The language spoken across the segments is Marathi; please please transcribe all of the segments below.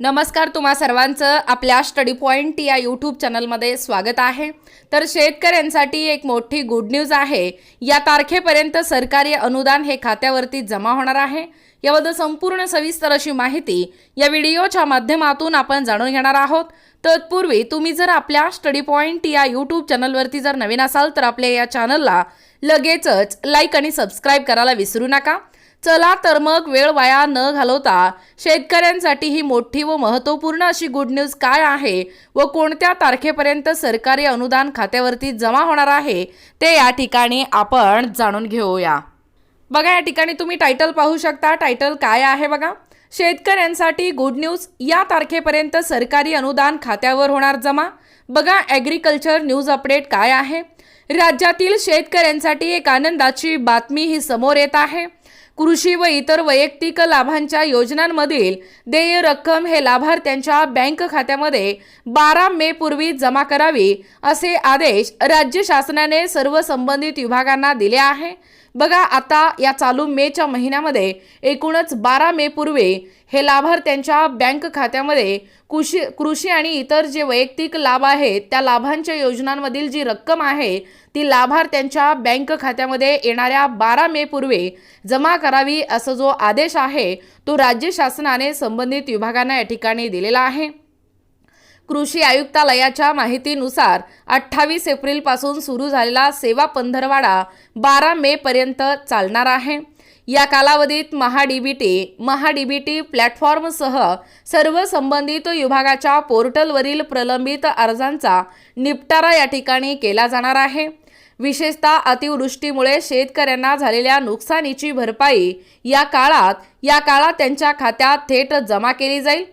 नमस्कार तुम्हा सर्वांचं. आपल्या स्टडी पॉईंट या यूट्यूब चॅनलमध्ये स्वागत आहे. तर शेतकऱ्यांसाठी एक मोठी गुड न्यूज आहे. या तारखेपर्यंत सरकारी अनुदान हे खात्यावरती जमा होणार आहे. याबद्दल संपूर्ण सविस्तर अशी माहिती या व्हिडिओच्या माध्यमातून आपण जाणून घेणार आहोत. तत्पूर्वी तुम्ही जर आपल्या स्टडी पॉईंट या यूट्यूब चॅनलवरती जर नवीन असाल तर आपल्या या चॅनलला लगेचच लाईक आणि सबस्क्राईब करायला विसरू नका. चला तर मग वेळ वाया न घालवता शेतकऱ्यांसाठी ही मोठी व महत्त्वपूर्ण अशी गुड न्यूज काय आहे व कोणत्या तारखेपर्यंत सरकारी अनुदान खात्यावरती जमा होणार आहे ते या ठिकाणी आपण जाणून घेऊया. बघा या ठिकाणी तुम्ही टायटल पाहू शकता. टायटल काय आहे बघा? शेतकऱ्यांसाठी गुड न्यूज या तारखेपर्यंत सरकारी अनुदान खात्यावर होणार जमा. बघा ॲग्रिकल्चर न्यूज अपडेट काय आहे? राज्यातील शेतकऱ्यांसाठी एक आनंदाची बातमी ही समोर येत आहे. कृषी व इतर वैयक्तिक लाभांच्या योजनांमधील देय रक्कम हे लाभार्थ्यांच्या बँक खात्यामध्ये बारा मे पूर्वी जमा करावी असे आदेश राज्य शासनाने सर्व संबंधित विभागांना दिले आहे. बघा आता या चालू मेच्या महिन्यामध्ये एकूणच बारा मे पूर्वी हे लाभार्थ्यांच्या बँक खात्यामध्ये कृषी कृषी आणि इतर जे वैयक्तिक लाभ आहेत त्या लाभांच्या योजनांमधील जी रक्कम आहे ती लाभार्थ्यांच्या बँक खात्यामध्ये येणाऱ्या बारा मे पूर्वी जमा करावी असा जो आदेश आहे तो राज्य शासनाने संबंधित विभागांना या ठिकाणी दिलेला आहे. कृषी आयुक्तालयाच्या माहितीनुसार अठ्ठावीस एप्रिलपासून सुरू झालेला सेवा पंधरवाडा बारा मे पर्यंत चालणार आहे. या कालावधीत महाडीबीटी महाडीबीटी प्लॅटफॉर्मसह सर्व संबंधित विभागाच्या पोर्टलवरील प्रलंबित अर्जांचा निपटारा या ठिकाणी केला जाणार आहे. विशेषतः अतिवृष्टीमुळे शेतकऱ्यांना झालेल्या नुकसानीची भरपाई या काळात या काळात त्यांच्या खात्यात थेट जमा केली जाईल.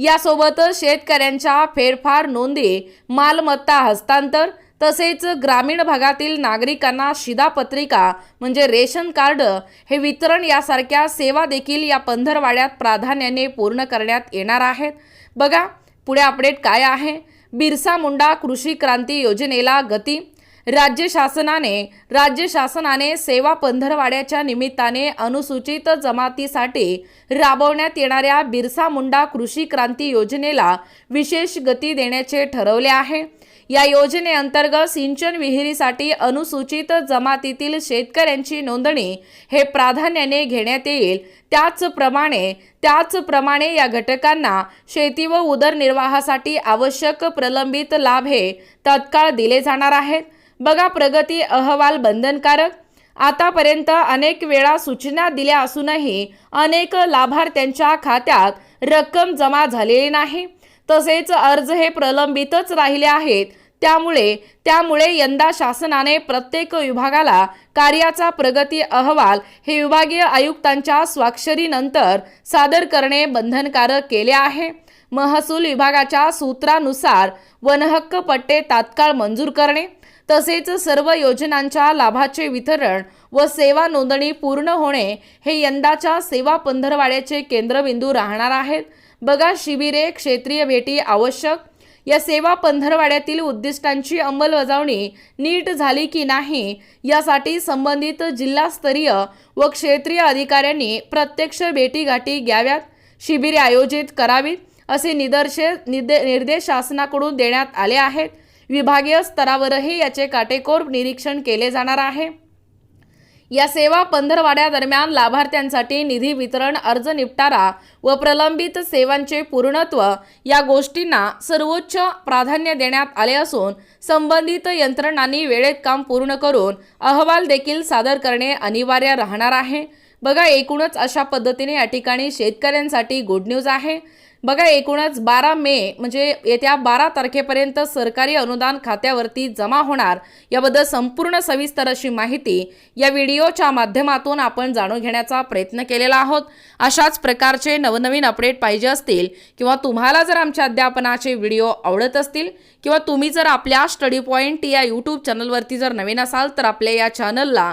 यासोबतच शेतकऱ्यांच्या फेरफार नोंदी मालमत्ता हस्तांतर तसेच ग्रामीण भागातील नागरिकांना शिधापत्रिका म्हणजे रेशन कार्ड हे वितरण यासारख्या सेवा देखील या पंधरवाड्यात प्राधान्याने पूर्ण करण्यात येणार आहेत. बघा पुढे अपडेट काय आहे? बिरसा मुंडा कृषी क्रांती योजनेला गती राज्य शासनाने राज्य शासनाने सेवा पंधरवाड्याच्या निमित्ताने अनुसूचित जमातीसाठी राबवण्यात येणाऱ्या बिरसा मुंडा कृषी क्रांती योजनेला विशेष गती देण्याचे ठरवले आहे. या योजनेअंतर्गत सिंचन विहिरीसाठी अनुसूचित जमातीतील शेतकऱ्यांची नोंदणी हे प्राधान्याने घेण्यात येईल. त्याचप्रमाणे त्याचप्रमाणे या घटकांना शेती व उदरनिर्वाहासाठी आवश्यक प्रलंबित लाभ हे तत्काळ दिले जाणार आहेत. बघा प्रगती अहवाल बंधनकारक. आतापर्यंत अनेक वेळा सूचना दिल्या असूनही अनेक लाभार्थ्यांच्या खात्यात रक्कम जमा झालेली नाही. तसेच अर्ज हे प्रलंबितच राहिले आहेत. त्यामुळे त्यामुळे यंदा शासनाने प्रत्येक विभागाला कार्याचा प्रगती अहवाल हे विभागीय आयुक्तांच्या स्वाक्षरीनंतर सादर करणे बंधनकारक केले आहे. महसूल विभागाच्या सूत्रानुसार वनहक्क पट्टे तात्काळ मंजूर करणे तसेच सर्व योजनांच्या लाभाचे वितरण व सेवा नोंदणी पूर्ण होणे हे यंदाच्या सेवा पंधरवाड्याचे केंद्रबिंदू राहणार आहेत. बघा शिबिरे क्षेत्रीय भेटी आवश्यक. या सेवा पंधरवाड्यातील उद्दिष्टांची अंमलबजावणी नीट झाली की नाही यासाठी संबंधित जिल्हास्तरीय व क्षेत्रीय अधिकाऱ्यांनी प्रत्यक्ष भेटीगाठी घ्याव्यात. शिबिरे आयोजित करावीत. असे निदर्शे निदे निर्देश शासनाकडून देण्यात आले आहेत. विभागीय स्तरावरही याचे काटेकोर निरीक्षण केले जाणार आहे. या सेवा पंधरवाड्या दरम्यान लाभार्थ्यांसाठी निधी वितरण अर्ज निपटारा व प्रलंबित सेवांचे पूर्णत्व या गोष्टींना सर्वोच्च प्राधान्य देण्यात आले असून संबंधित यंत्रणांनी वेळेत काम पूर्ण करून अहवाल देखील सादर करणे अनिवार्य राहणार आहे. बघा एकूणच अशा पद्धतीने या ठिकाणी शेतकऱ्यांसाठी गुड न्यूज आहे. बघा एकूणच बारा मे म्हणजे येत्या बारा तारखेपर्यंत सरकारी अनुदान खात्यावरती जमा होणार. याबद्दल संपूर्ण सविस्तर अशी माहिती या व्हिडिओच्या माध्यमातून आपण जाणून घेण्याचा प्रयत्न केलेला आहोत. अशाच प्रकारचे नवनवीन अपडेट पाहिजे असतील किंवा तुम्हाला जर आमच्या अध्यापनाचे व्हिडिओ आवडत असतील किंवा तुम्ही जर आपल्या स्टडी पॉईंट या यूट्यूब चॅनलवरती जर नवीन असाल तर आपल्या या चॅनलला